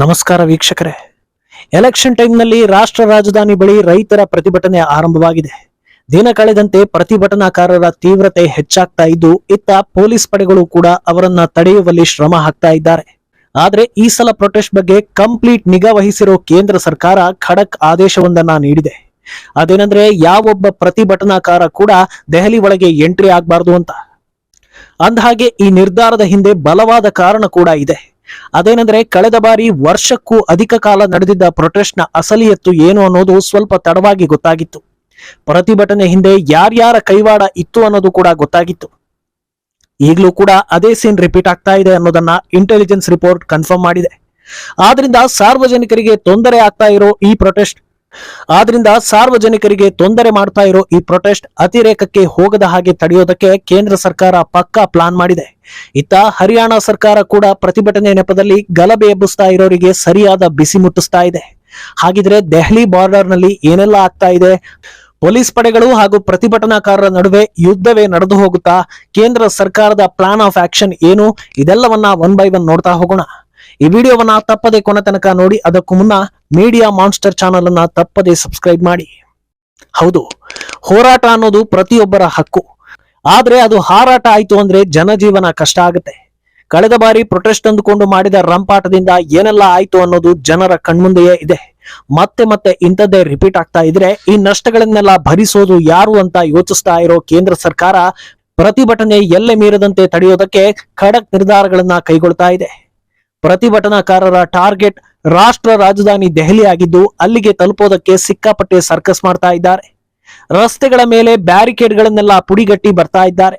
ನಮಸ್ಕಾರ ವೀಕ್ಷಕರೇ. ಎಲೆಕ್ಷನ್ ಟೈಮ್ನಲ್ಲಿ ರಾಷ್ಟ್ರ ರಾಜಧಾನಿ ಬಳಿ ರೈತರ ಪ್ರತಿಭಟನೆ ಆರಂಭವಾಗಿದೆ. ದಿನ ಕಳೆದಂತೆ ಪ್ರತಿಭಟನಾಕಾರರ ತೀವ್ರತೆ ಹೆಚ್ಚಾಗ್ತಾ ಇದ್ದು, ಇತ್ತ ಪೊಲೀಸ್ ಪಡೆಗಳು ಕೂಡ ಅವರನ್ನ ತಡೆಯುವಲ್ಲಿ ಶ್ರಮ ಹಾಕ್ತಾ ಇದ್ದಾರೆ. ಆದ್ರೆ ಈ ಸಲ ಪ್ರೊಟೆಸ್ಟ್ ಬಗ್ಗೆ ಕಂಪ್ಲೀಟ್ ನಿಗಾ ವಹಿಸಿರೋ ಕೇಂದ್ರ ಸರ್ಕಾರ ಖಡಕ್ ಆದೇಶವೊಂದನ್ನ ನೀಡಿದೆ. ಅದೇನಂದ್ರೆ, ಯಾವೊಬ್ಬ ಪ್ರತಿಭಟನಾಕಾರ ಕೂಡ ದೆಹಲಿ ಒಳಗೆ ಎಂಟ್ರಿ ಆಗ್ಬಾರ್ದು ಅಂತ. ಅಂದಹಾಗೆ ಈ ನಿರ್ಧಾರದ ಹಿಂದೆ ಬಲವಾದ ಕಾರಣ ಕೂಡ ಇದೆ. ಅದೇನೆಂದ್ರೆ ಕಳೆದ ಬಾರಿ ವರ್ಷಕ್ಕೂ ಅಧಿಕ ಕಾಲ ನಡೆದಿದ್ದ ಪ್ರೊಟೆಸ್ಟ್ನ ಅಸಲಿಯತ್ತು ಏನು ಅನ್ನೋದು ಸ್ವಲ್ಪ ತಡವಾಗಿ ಗೊತ್ತಾಗಿತ್ತು. ಪ್ರತಿಭಟನೆ ಹಿಂದೆ ಯಾರ್ಯಾರ ಕೈವಾಡ ಇತ್ತು ಅನ್ನೋದು ಕೂಡ ಗೊತ್ತಾಗಿತ್ತು. ಈಗಲೂ ಕೂಡ ಅದೇ ಸೀನ್ ರಿಪೀಟ್ ಆಗ್ತಾ ಇದೆ ಅನ್ನೋದನ್ನ ಇಂಟೆಲಿಜೆನ್ಸ್ ರಿಪೋರ್ಟ್ ಕನ್ಫರ್ಮ್ ಮಾಡಿದೆ. ಆದ್ರಿಂದ ಸಾರ್ವಜನಿಕರಿಗೆ ತೊಂದರೆ ಆಗ್ತಾ ಇರೋ ಈ ಪ್ರೊಟೆಸ್ಟ್ ಆದ್ರಿಂದ ಸಾರ್ವಜನಿಕರಿಗೆ ತೊಂದರೆ ಮಾಡ್ತಾ ಇರೋ ಈ ಪ್ರೊಟೆಸ್ಟ್ ಅತಿರೇಕಕ್ಕೆ ಹೋಗದ ಹಾಗೆ ತಡೆಯೋದಕ್ಕೆ ಕೇಂದ್ರ ಸರ್ಕಾರ ಪಕ್ಕಾ ಪ್ಲಾನ್ ಮಾಡಿದೆ. ಇತ್ತ ಹರಿಯಾಣ ಸರ್ಕಾರ ಕೂಡ ಪ್ರತಿಭಟನೆ ನೆಪದಲ್ಲಿ ಗಲಭೆ ಎಬ್ಬಿಸ್ತಾ ಇರೋರಿಗೆ ಸರಿಯಾದ ಬಿಸಿ ಮುಟ್ಟಿಸ್ತಾ ಇದೆ. ಹಾಗಿದ್ರೆ ದೆಹಲಿ ಬಾರ್ಡರ್ನಲ್ಲಿ ಏನೆಲ್ಲ ಆಗ್ತಾ ಇದೆ? ಪೊಲೀಸ್ ಪಡೆಗಳು ಹಾಗೂ ಪ್ರತಿಭಟನಾಕಾರರ ನಡುವೆ ಯುದ್ಧವೇ ನಡೆದು ಹೋಗುತ್ತಾ? ಕೇಂದ್ರ ಸರ್ಕಾರದ ಪ್ಲಾನ್ ಆಫ್ ಆಕ್ಷನ್ ಏನು? ಇದೆಲ್ಲವನ್ನ ಒನ್ ಬೈ ಒನ್ ನೋಡ್ತಾ ಹೋಗೋಣ. ಈ ವಿಡಿಯೋವನ್ನ ತಪ್ಪದೆ ಕೊನೆ ತನಕ ನೋಡಿ, ಅದಕ್ಕೂ ಮುನ್ನ ಮೀಡಿಯಾ ಮಾನ್ಸ್ಟರ್ ಚಾನಲ್ ಅನ್ನ ತಪ್ಪದೆ ಸಬ್ಸ್ಕ್ರೈಬ್ ಮಾಡಿ. ಹೌದು, ಹೋರಾಟ ಅನ್ನೋದು ಪ್ರತಿಯೊಬ್ಬರ ಹಕ್ಕು. ಆದ್ರೆ ಅದು ಹಾರಾಟ ಆಯ್ತು ಅಂದ್ರೆ ಜನಜೀವನ ಕಷ್ಟ ಆಗುತ್ತೆ. ಕಳೆದ ಬಾರಿ ಪ್ರೊಟೆಸ್ಟ್ ಅಂದುಕೊಂಡು ಮಾಡಿದ ರಂಪಾಟದಿಂದ ಏನೆಲ್ಲ ಆಯ್ತು ಅನ್ನೋದು ಜನರ ಕಣ್ಮುಂದೆಯೇ ಇದೆ. ಮತ್ತೆ ಮತ್ತೆ ಇಂಥದ್ದೇ ರಿಪೀಟ್ ಆಗ್ತಾ ಇದ್ರೆ ಈ ನಷ್ಟಗಳನ್ನೆಲ್ಲ ಭರಿಸೋದು ಯಾರು ಅಂತ ಯೋಚಿಸ್ತಾ ಇರೋ ಕೇಂದ್ರ ಸರ್ಕಾರ ಪ್ರತಿಭಟನೆ ಎಲ್ಲೆ ಮೀರದಂತೆ ತಡೆಯೋದಕ್ಕೆ ಖಡಕ್ ನಿರ್ಧಾರಗಳನ್ನ ಕೈಗೊಳ್ತಾ ಇದೆ. ಪ್ರತಿಭಟನಾಕಾರರ ಟಾರ್ಗೆಟ್ ರಾಷ್ಟ್ರ ರಾಜಧಾನಿ ದೆಹಲಿ ಆಗಿದ್ದು ಅಲ್ಲಿಗೆ ತಲುಪೋದಕ್ಕೆ ಸಿಕ್ಕಾಪಟ್ಟೆ ಸರ್ಕಸ್ ಮಾಡ್ತಾ ಇದ್ದಾರೆ. ರಸ್ತೆಗಳ ಮೇಲೆ ಬ್ಯಾರಿಕೇಡ್ಗಳನ್ನೆಲ್ಲ ಪುಡಿಗಟ್ಟಿ ಬರ್ತಾ ಇದ್ದಾರೆ.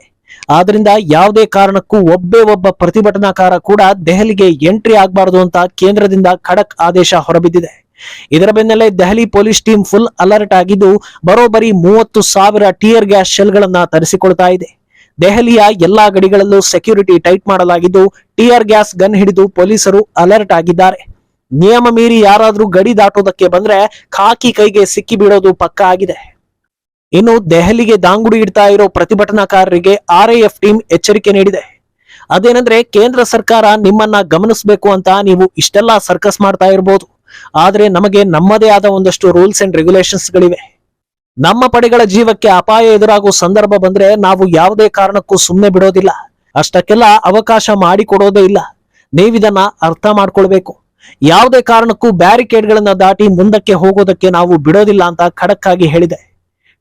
ಆದ್ರಿಂದ ಯಾವುದೇ ಕಾರಣಕ್ಕೂ ಒಬ್ಬೇ ಒಬ್ಬ ಪ್ರತಿಭಟನಾಕಾರ ಕೂಡ ದೆಹಲಿಗೆ ಎಂಟ್ರಿ ಆಗಬಾರದು ಅಂತ ಕೇಂದ್ರದಿಂದ ಖಡಕ್ ಆದೇಶ ಹೊರಬಿದ್ದಿದೆ. ಇದರ ಬೆನ್ನಲ್ಲೇ Delhi police team full alert ಆಗಿದ್ದು ಬರೋಬ್ಬರಿ ಮೂವತ್ತು ಸಾವಿರ ಟಿಯರ್ ಗ್ಯಾಸ್ ಶೆಲ್ಗಳನ್ನ ತರಿಸಿಕೊಳ್ತಾ ಇದೆ. ದೆಹಲಿಯ ಎಲ್ಲಾ ಗಡಿಗಳಲ್ಲೂ ಸೆಕ್ಯೂರಿಟಿ ಟೈಟ್ ಮಾಡಲಾಗಿದ್ದು ಟಿಯರ್ ಗ್ಯಾಸ್ ಗನ್ ಹಿಡಿದು ಪೊಲೀಸರು ಅಲರ್ಟ್ ಆಗಿದ್ದಾರೆ. ನಿಯಮ ಮೀರಿ ಯಾರಾದ್ರೂ ಗಡಿ ದಾಟೋದಕ್ಕೆ ಬಂದ್ರೆ ಖಾಕಿ ಕೈಗೆ ಸಿಕ್ಕಿ ಬೀಳೋದು ಪಕ್ಕಾ ಆಗಿದೆ. ಇನ್ನು ದೆಹಲಿಗೆ ದಾಂಗುಡಿ ಇಡ್ತಾ ಇರೋ ಪ್ರತಿಭಟನಾಕಾರರಿಗೆ ಆರ್ಎಎಫ್ ಟೀಮ್ ಎಚ್ಚರಿಕೆ ನೀಡಿದೆ. ಅದೇನಂದ್ರೆ, ಕೇಂದ್ರ ಸರ್ಕಾರ ನಿಮ್ಮನ್ನ ಗಮನಿಸಬೇಕು ಅಂತ ನೀವು ಇಷ್ಟೆಲ್ಲ ಸರ್ಕಸ್ ಮಾಡ್ತಾ ಇರಬಹುದು ಆದ್ರೆ ನಮಗೆ ನಮ್ಮದೇ ಆದ ಒಂದಷ್ಟು ರೂಲ್ಸ್ ಅಂಡ್ ರೆಗ್ಯುಲೇಷನ್ಸ್ ಗಳಿವೆ. ನಮ್ಮ ಪಡೆಗಳ ಜೀವಕ್ಕೆ ಅಪಾಯ ಎದುರಾಗುವ ಸಂದರ್ಭ ಬಂದ್ರೆ ನಾವು ಯಾವುದೇ ಕಾರಣಕ್ಕೂ ಸುಮ್ಮನೆ ಬಿಡೋದಿಲ್ಲ. ಅಷ್ಟಕ್ಕೆಲ್ಲ ಅವಕಾಶ ಮಾಡಿಕೊಡೋದೇ ಇಲ್ಲ. ನೀವಿದನ್ನ ಅರ್ಥ ಮಾಡ್ಕೊಳ್ಬೇಕು. ಯಾವುದೇ ಕಾರಣಕ್ಕೂ ಬ್ಯಾರಿಕೇಡ್ಗಳನ್ನ ದಾಟಿ ಮುಂದಕ್ಕೆ ಹೋಗೋದಕ್ಕೆ ನಾವು ಬಿಡೋದಿಲ್ಲ ಅಂತ ಖಡಕ್ ಆಗಿ ಹೇಳಿದೆ.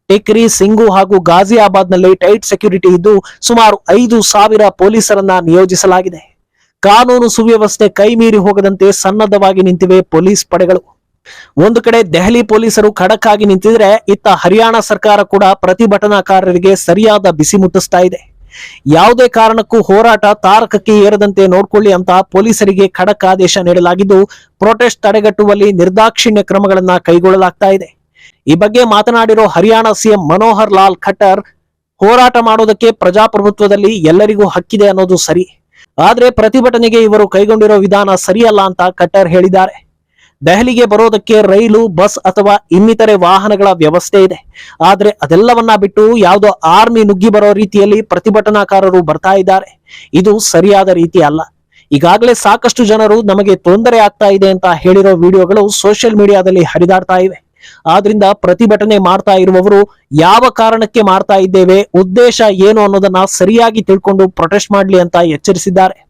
ಟೆಕ್ರಿ, ಸಿಂಗು ಹಾಗೂ ಗಾಜಿಯಾಬಾದ್ನಲ್ಲಿ ಟೈಟ್ ಸೆಕ್ಯೂರಿಟಿ ಇದ್ದು ಸುಮಾರು ಐದು ಸಾವಿರ ಪೊಲೀಸರನ್ನ ನಿಯೋಜಿಸಲಾಗಿದೆ. ಕಾನೂನು ಸುವ್ಯವಸ್ಥೆ ಕೈ ಮೀರಿ ಹೋಗದಂತೆ ಸನ್ನದ್ಧವಾಗಿ ನಿಂತಿವೆ ಪೊಲೀಸ್ ಪಡೆಗಳು. ಒಂದು ಕಡೆ ದೆಹಲಿ ಪೊಲೀಸರು ಖಡಕ್ ಆಗಿ ನಿಂತಿದ್ರೆ ಇತ್ತ ಹರಿಯಾಣ ಸರ್ಕಾರ ಕೂಡ ಪ್ರತಿಭಟನಾಕಾರರಿಗೆ ಸರಿಯಾದ ಬಿಸಿ ಮುಟ್ಟಿಸ್ತಾ ಇದೆ. ಯಾವುದೇ ಕಾರಣಕ್ಕೂ ಹೋರಾಟ ತಾರಕಕ್ಕೆ ಏರದಂತೆ ನೋಡ್ಕೊಳ್ಳಿ ಅಂತ ಪೊಲೀಸರಿಗೆ ಖಡಕ್ ಆದೇಶ ನೀಡಲಾಗಿದ್ದು, ಪ್ರೊಟೆಸ್ಟ್ ತಡೆಗಟ್ಟುವಲ್ಲಿ ನಿರ್ದಾಕ್ಷಿಣ್ಯ ಕ್ರಮಗಳನ್ನ ಕೈಗೊಳ್ಳಲಾಗ್ತಾ ಇದೆ. ಈ ಬಗ್ಗೆ ಮಾತನಾಡಿರೋ ಹರಿಯಾಣ ಸಿಎಂ ಮನೋಹರ್ ಲಾಲ್ ಖಟ್ಟರ್, ಹೋರಾಟ ಮಾಡೋದಕ್ಕೆ ಪ್ರಜಾಪ್ರಭುತ್ವದಲ್ಲಿ ಎಲ್ಲರಿಗೂ ಹಕ್ಕಿದೆ ಅನ್ನೋದು ಸರಿ. ಆದ್ರೆ ಪ್ರತಿಭಟನೆಗೆ ಇವರು ಕೈಗೊಂಡಿರೋ ವಿಧಾನ ಸರಿಯಲ್ಲ ಅಂತ ಖಟ್ಟರ್ ಹೇಳಿದ್ದಾರೆ. ದೆಹಲಿಗೆ ಬರೋದಕ್ಕೆ ರೈಲು, ಬಸ್ ಅಥವಾ ಇನ್ನಿತರೆ ವಾಹನಗಳ ವ್ಯವಸ್ಥೆ ಇದೆ. ಆದ್ರೆ ಅದೆಲ್ಲವನ್ನ ಬಿಟ್ಟು ಯಾವುದೋ ಆರ್ಮಿ ನುಗ್ಗಿ ಬರೋ ರೀತಿಯಲ್ಲಿ ಪ್ರತಿಭಟನಾಕಾರರು ಬರ್ತಾ ಇದ್ದಾರೆ. ಇದು ಸರಿಯಾದ ರೀತಿ ಅಲ್ಲ. ಈಗಾಗಲೇ ಸಾಕಷ್ಟು ಜನರು ನಮಗೆ ತೊಂದರೆ ಆಗ್ತಾ ಇದೆ ಅಂತ ಹೇಳಿರೋ ವಿಡಿಯೋಗಳು ಸೋಷಿಯಲ್ ಮೀಡಿಯಾದಲ್ಲಿ ಹರಿದಾಡ್ತಾ ಇವೆ. ಆದ್ರಿಂದ ಪ್ರತಿಭಟನೆ ಮಾಡ್ತಾ ಇರುವವರು ಯಾವ ಕಾರಣಕ್ಕೆ ಮಾಡ್ತಾ ಇದ್ದೇವೆ, ಉದ್ದೇಶ ಏನು ಅನ್ನೋದನ್ನ ಸರಿಯಾಗಿ ತಿಳ್ಕೊಂಡು ಪ್ರೊಟೆಸ್ಟ್ ಮಾಡ್ಲಿ ಅಂತ ಎಚ್ಚರಿಸಿದ್ದಾರೆ.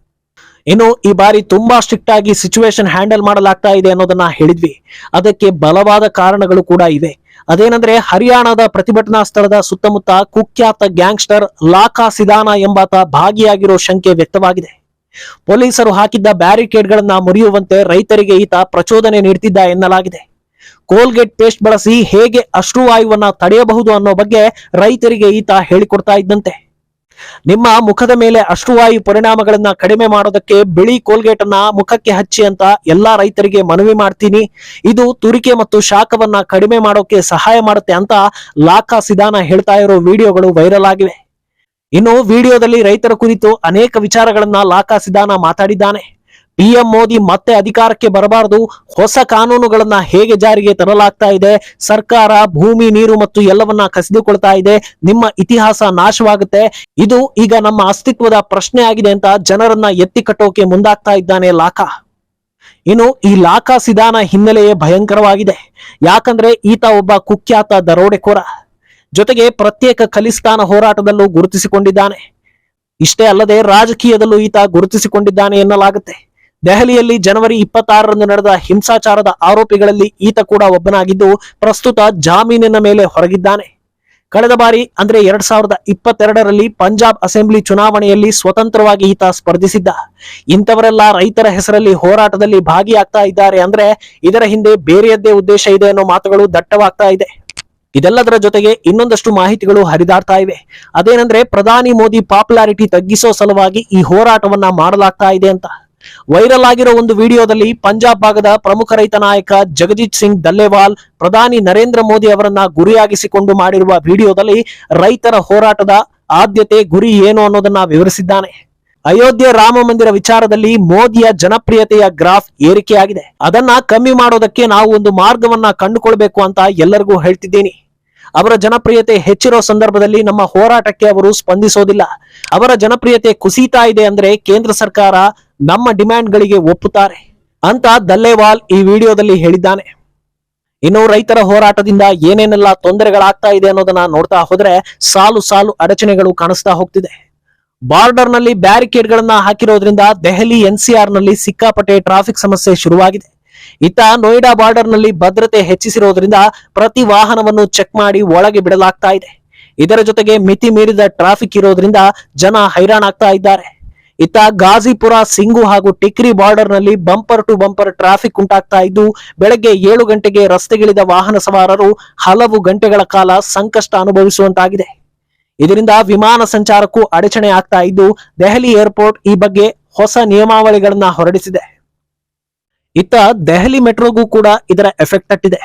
ಇನ್ನು ಈ ಬಾರಿ ತುಂಬಾ ಸ್ಟ್ರಿಕ್ಟ್ ಆಗಿ ಸಿಚುವೇಶನ್ ಹ್ಯಾಂಡಲ್ ಮಾಡಲಾಗ್ತಾ ಇದೆ ಅನ್ನೋದನ್ನ ಹೇಳಿದ್ವಿ. ಅದಕ್ಕೆ ಬಲವಾದ ಕಾರಣಗಳು ಕೂಡ ಇವೆ. ಅದೇನಂದ್ರೆ ಹರಿಯಾಣದ ಪ್ರತಿಭಟನಾ ಸ್ಥಳದ ಸುತ್ತಮುತ್ತ ಕುಖ್ಯಾತ ಗ್ಯಾಂಗ್ಸ್ಟರ್ ಲಾಕಾ ಸಿದಾನ ಎಂಬಾತ ಭಾಗಿಯಾಗಿರೋ ಶಂಕೆ ವ್ಯಕ್ತವಾಗಿದೆ. ಪೊಲೀಸರು ಹಾಕಿದ್ದ ಬ್ಯಾರಿಕೇಡ್ಗಳನ್ನ ಮುರಿಯುವಂತೆ ರೈತರಿಗೆ ಈತ ಪ್ರಚೋದನೆ ನೀಡುತ್ತಿದ್ದ ಎನ್ನಲಾಗಿದೆ. ಕೋಲ್ಗೇಟ್ ಪೇಸ್ಟ್ ಬಳಸಿ ಹೇಗೆ ಅಶ್ರುವಾಯುವನ್ನ ತಡೆಯಬಹುದು ಅನ್ನೋ ಬಗ್ಗೆ ರೈತರಿಗೆ ಈತ ಹೇಳಿಕೊಡ್ತಾ ಇದ್ದಂತೆ. ನಿಮ್ಮ ಮುಖದ ಮೇಲೆ ಅಶ್ರುವಾಯು ಪರಿಣಾಮಗಳನ್ನ ಕಡಿಮೆ ಮಾಡೋದಕ್ಕೆ ಬಿಳಿ ಕೋಲ್ಗೇಟ್ ಅನ್ನ ಮುಖಕ್ಕೆ ಹಚ್ಚಿ ಅಂತ ಎಲ್ಲಾ ರೈತರಿಗೆ ಮನವಿ ಮಾಡ್ತೀನಿ. ಇದು ತುರಿಕೆ ಮತ್ತು ಶಾಖವನ್ನ ಕಡಿಮೆ ಮಾಡೋಕೆ ಸಹಾಯ ಮಾಡುತ್ತೆ ಅಂತ ಲಾಖಾ ಸಿದಾನ ಹೇಳ್ತಾ ಇರೋ ವಿಡಿಯೋಗಳು ವೈರಲ್ ಆಗಿವೆ. ಇನ್ನು ವಿಡಿಯೋದಲ್ಲಿ ರೈತರ ಕುರಿತು ಅನೇಕ ವಿಚಾರಗಳನ್ನ ಲಾಖಾ ಸಿದಾನ ಮಾತಾಡಿದ್ದಾನೆ. ಪಿಎಂ ಮೋದಿ ಮತ್ತೆ ಅಧಿಕಾರಕ್ಕೆ ಬರಬಾರದು. ಹೊಸ ಕಾನೂನುಗಳನ್ನ ಹೇಗೆ ಜಾರಿಗೆ ತರಲಾಗ್ತಾ ಇದೆ? ಸರ್ಕಾರ ಭೂಮಿ, ನೀರು ಮತ್ತು ಎಲ್ಲವನ್ನ ಕಸಿದುಕೊಳ್ತಾ ಇದೆ. ನಿಮ್ಮ ಇತಿಹಾಸ ನಾಶವಾಗುತ್ತೆ. ಇದು ಈಗ ನಮ್ಮ ಅಸ್ತಿತ್ವದ ಪ್ರಶ್ನೆ ಆಗಿದೆ ಅಂತ ಜನರನ್ನ ಎತ್ತಿ ಕಟ್ಟೋಕೆ ಮುಂದಾಗ್ತಾ ಇದ್ದಾನೆ ಲಾಕಾ. ಇನ್ನು ಈ ಲಾಕಾ ಸಿದಾನ ಹಿನ್ನೆಲೆಯೇ ಭಯಂಕರವಾಗಿದೆ. ಯಾಕಂದ್ರೆ ಈತ ಒಬ್ಬ ಕುಖ್ಯಾತ ದರೋಡೆಕೋರ. ಜೊತೆಗೆ ಪ್ರತ್ಯೇಕ ಖಲಿಸ್ತಾನ ಹೋರಾಟದಲ್ಲೂ ಗುರುತಿಸಿಕೊಂಡಿದ್ದಾನೆ. ಇಷ್ಟೇ ಅಲ್ಲದೆ ರಾಜಕೀಯದಲ್ಲೂ ಈತ ಗುರುತಿಸಿಕೊಂಡಿದ್ದಾನೆ ಎನ್ನಲಾಗುತ್ತೆ. ದೆಹಲಿಯಲ್ಲಿ ಜನವರಿ ಇಪ್ಪತ್ತಾರರಂದು ನಡೆದ ಹಿಂಸಾಚಾರದ ಆರೋಪಿಗಳಲ್ಲಿ ಈತ ಕೂಡ ಒಬ್ಬನಾಗಿದ್ದು, ಪ್ರಸ್ತುತ ಜಾಮೀನಿನ ಮೇಲೆ ಹೊರಗಿದ್ದಾನೆ. ಕಳೆದ ಬಾರಿ, ಅಂದ್ರೆ ಎರಡ್ ಸಾವಿರದ ಇಪ್ಪತ್ತೆರಡರಲ್ಲಿ ಪಂಜಾಬ್ ಅಸೆಂಬ್ಲಿ ಚುನಾವಣೆಯಲ್ಲಿ ಸ್ವತಂತ್ರವಾಗಿ ಈತ ಸ್ಪರ್ಧಿಸಿದ್ದ. ಇಂಥವರೆಲ್ಲ ರೈತರ ಹೆಸರಲ್ಲಿ ಹೋರಾಟದಲ್ಲಿ ಭಾಗಿಯಾಗ್ತಾ ಇದ್ದಾರೆ ಅಂದ್ರೆ ಇದರ ಹಿಂದೆ ಬೇರೆಯದ್ದೇ ಉದ್ದೇಶ ಇದೆ ಅನ್ನೋ ಮಾತುಗಳು ದಟ್ಟವಾಗ್ತಾ ಇದೆ. ಇದೆಲ್ಲದರ ಜೊತೆಗೆ ಇನ್ನೊಂದಷ್ಟು ಮಾಹಿತಿಗಳು ಹರಿದಾಡ್ತಾ ಇವೆ. ಅದೇನಂದ್ರೆ, ಪ್ರಧಾನಿ ಮೋದಿ ಪಾಪ್ಯುಲಾರಿಟಿ ತಗ್ಗಿಸೋ ಸಲುವಾಗಿ ಈ ಹೋರಾಟವನ್ನ ಮಾಡಲಾಗ್ತಾ ಇದೆ ಅಂತ. ವೈರಲ್ ಆಗಿರೋ ಒಂದು ವಿಡಿಯೋದಲ್ಲಿ ಪಂಜಾಬ್ ಭಾಗದ ಪ್ರಮುಖ ರೈತ ನಾಯಕ ಜಗಜಿತ್ ಸಿಂಗ್ ದಲ್ಲೇವಾಲ್, ಪ್ರಧಾನಿ ನರೇಂದ್ರ ಮೋದಿ ಅವರನ್ನ ಗುರಿಯಾಗಿಸಿಕೊಂಡು ಮಾಡಿರುವ ವಿಡಿಯೋದಲ್ಲಿ ರೈತರ ಹೋರಾಟದ ಆದ್ಯತೆ ಗುರಿ ಏನು ಅನ್ನೋದನ್ನ ವಿವರಿಸಿದ್ದಾನೆ. ಅಯೋಧ್ಯೆ ರಾಮ ಮಂದಿರ ವಿಚಾರದಲ್ಲಿ ಮೋದಿಯ ಜನಪ್ರಿಯತೆಯ ಗ್ರಾಫ್ ಏರಿಕೆಯಾಗಿದೆ. ಅದನ್ನ ಕಮ್ಮಿ ಮಾಡೋದಕ್ಕೆ ನಾವು ಒಂದು ಮಾರ್ಗವನ್ನ ಕಂಡುಕೊಳ್ಬೇಕು ಅಂತ ಎಲ್ಲರಿಗೂ ಹೇಳ್ತಿದ್ದೀನಿ. ಅವರ ಜನಪ್ರಿಯತೆ ಹೆಚ್ಚಿರೋ ಸಂದರ್ಭದಲ್ಲಿ ನಮ್ಮ ಹೋರಾಟಕ್ಕೆ ಅವರು ಸ್ಪಂದಿಸೋದಿಲ್ಲ. ಅವರ ಜನಪ್ರಿಯತೆ ಕುಸಿತಾ ಇದೆ ಅಂದ್ರೆ ಕೇಂದ್ರ ಸರ್ಕಾರ ನಮ್ಮ ಡಿಮ್ಯಾಂಡ್ಗಳಿಗೆ ಒಪ್ಪುತ್ತಾರೆ ಅಂತ ದಲ್ಲೇವಾಲ್ ಈ ವಿಡಿಯೋದಲ್ಲಿ ಹೇಳಿದ್ದಾನೆ. ಇನ್ನು ರೈತರ ಹೋರಾಟದಿಂದ ಏನೇನೆಲ್ಲ ತೊಂದರೆಗಳಾಗ್ತಾ ಇದೆ ಅನ್ನೋದನ್ನ ನೋಡ್ತಾ ಹೋದ್ರೆ ಸಾಲು ಸಾಲು ಅಡಚಣೆಗಳು ಕಾಣಿಸ್ತಾ ಹೋಗ್ತಿದೆ. ಬಾರ್ಡರ್ನಲ್ಲಿ ಬ್ಯಾರಿಕೇಡ್ ಗಳನ್ನ ಹಾಕಿರೋದ್ರಿಂದ ದೆಹಲಿ ಎನ್ಸಿಆರ್ನಲ್ಲಿ ಸಿಕ್ಕಾಪಟ್ಟೆ ಟ್ರಾಫಿಕ್ ಸಮಸ್ಯೆ ಶುರುವಾಗಿದೆ. ಇತ್ತ ನೋಯ್ಡಾ ಬಾರ್ಡರ್ನಲ್ಲಿ ಭದ್ರತೆ ಹೆಚ್ಚಿಸಿರೋದ್ರಿಂದ ಪ್ರತಿ ವಾಹನವನ್ನು ಚೆಕ್ ಮಾಡಿ ಒಳಗೆ ಬಿಡಲಾಗ್ತಾ ಇದೆ. ಇದರ ಜೊತೆಗೆ ಮಿತಿ ಮೀರಿದ ಟ್ರಾಫಿಕ್ ಇರೋದ್ರಿಂದ ಜನ ಹೈರಾಣಾಗ್ತಾ ಇದ್ದಾರೆ. ಇತ್ತ ಗಾಜಿಪುರ ಸಿಂಗು ಹಾಗೂ ಟಿಕ್ರಿ ಬಾರ್ಡರ್ನಲ್ಲಿ ಬಂಪರ್ ಟು ಬಂಪರ್ ಟ್ರಾಫಿಕ್ ಉಂಟಾಗ್ತಾ ಇದ್ದು, ಬೆಳಗ್ಗೆ ಏಳು ಗಂಟೆಗೆ ರಸ್ತೆಗಿಳಿದ ವಾಹನ ಸವಾರರು ಹಲವು ಗಂಟೆಗಳ ಕಾಲ ಸಂಕಷ್ಟ ಅನುಭವಿಸುವಂತಾಗಿದೆ. ಇದರಿಂದ ವಿಮಾನ ಸಂಚಾರಕ್ಕೂ ಅಡಚಣೆ ಆಗ್ತಾ ಇದ್ದು, ದೆಹಲಿ ಏರ್ಪೋರ್ಟ್ ಈ ಬಗ್ಗೆ ಹೊಸ ನಿಯಮಾವಳಿಗಳನ್ನ ಹೊರಡಿಸಿದೆ. ಇತ್ತ ದೆಹಲಿ ಮೆಟ್ರೋಗೂ ಕೂಡ ಇದರ ಎಫೆಕ್ಟ್ ತಟ್ಟಿದೆ.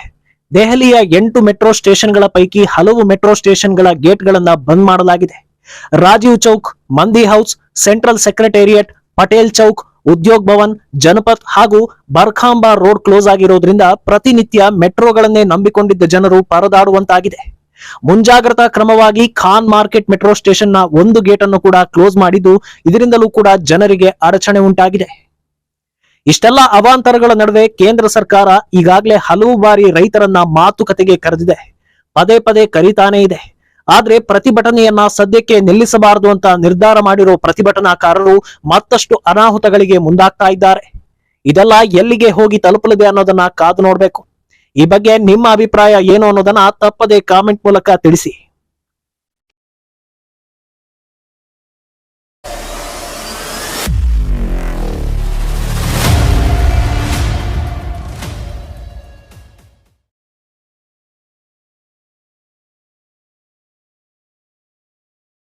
ದೆಹಲಿಯ ಎಂಟು ಮೆಟ್ರೋ ಸ್ಟೇಷನ್ಗಳ ಪೈಕಿ ಹಲವು ಮೆಟ್ರೋ ಸ್ಟೇಷನ್ಗಳ ಗೇಟ್ಗಳನ್ನ ಬಂದ್ ಮಾಡಲಾಗಿದೆ. Rajiv Chowk, Mandi House, Central Secretariat, Patel Chowk, Udyog Bhawan Janpath ಹಾಗೂ ಬರ್ಖಾಂಬಾ ರೋಡ್ ಕ್ಲೋಸ್ ಆಗಿರೋದ್ರಿಂದ ಪ್ರತಿನಿತ್ಯ ಮೆಟ್ರೋಗಳನ್ನೇ ನಂಬಿಕೊಂಡಿದ್ದ ಜನರು ಪರದಾಡುವಂತಾಗಿದೆ. ಮುಂಜಾಗ್ರತಾ ಕ್ರಮವಾಗಿ ಖಾನ್ ಮಾರ್ಕೆಟ್ ಮೆಟ್ರೋ ಸ್ಟೇಷನ್ನ ಒಂದು ಗೇಟ್ ಅನ್ನು ಕೂಡ ಕ್ಲೋಸ್ ಮಾಡಿದ್ದು ಇದರಿಂದಲೂ ಕೂಡ ಜನರಿಗೆ ಅಡಚಣೆ ಉಂಟಾಗಿದೆ. ಇಷ್ಟೆಲ್ಲ ಅವಾಂತರಗಳ ನಡುವೆ ಕೇಂದ್ರ ಸರ್ಕಾರ ಈಗಾಗಲೇ ಹಲವು ಬಾರಿ ರೈತರನ್ನ ಮಾತುಕತೆಗೆ ಕರೆದಿದೆ. ಪದೇ ಪದೇ ಕರೀತಾನೇ ಇದೆ. ಆದ್ರೆ ಪ್ರತಿಭಟನೆಯನ್ನ ಸದ್ಯಕ್ಕೆ ನಿಲ್ಲಿಸಬಾರದು ಅಂತ ನಿರ್ಧಾರ ಮಾಡಿರೋ ಪ್ರತಿಭಟನಾಕಾರರು ಮತ್ತಷ್ಟು ಅನಾಹುತಗಳಿಗೆ ಮುಂದಾಗ್ತಾ ಇದ್ದಾರೆ. ಇದೆಲ್ಲ ಎಲ್ಲಿಗೆ ಹೋಗಿ ತಲುಪಲಿದೆ ಅನ್ನೋದನ್ನ ಕಾದು ನೋಡ್ಬೇಕು. ಈ ಬಗ್ಗೆ ನಿಮ್ಮ ಅಭಿಪ್ರಾಯ ಏನು ಅನ್ನೋದನ್ನ ತಪ್ಪದೆ ಕಾಮೆಂಟ್ ಮೂಲಕ ತಿಳಿಸಿ.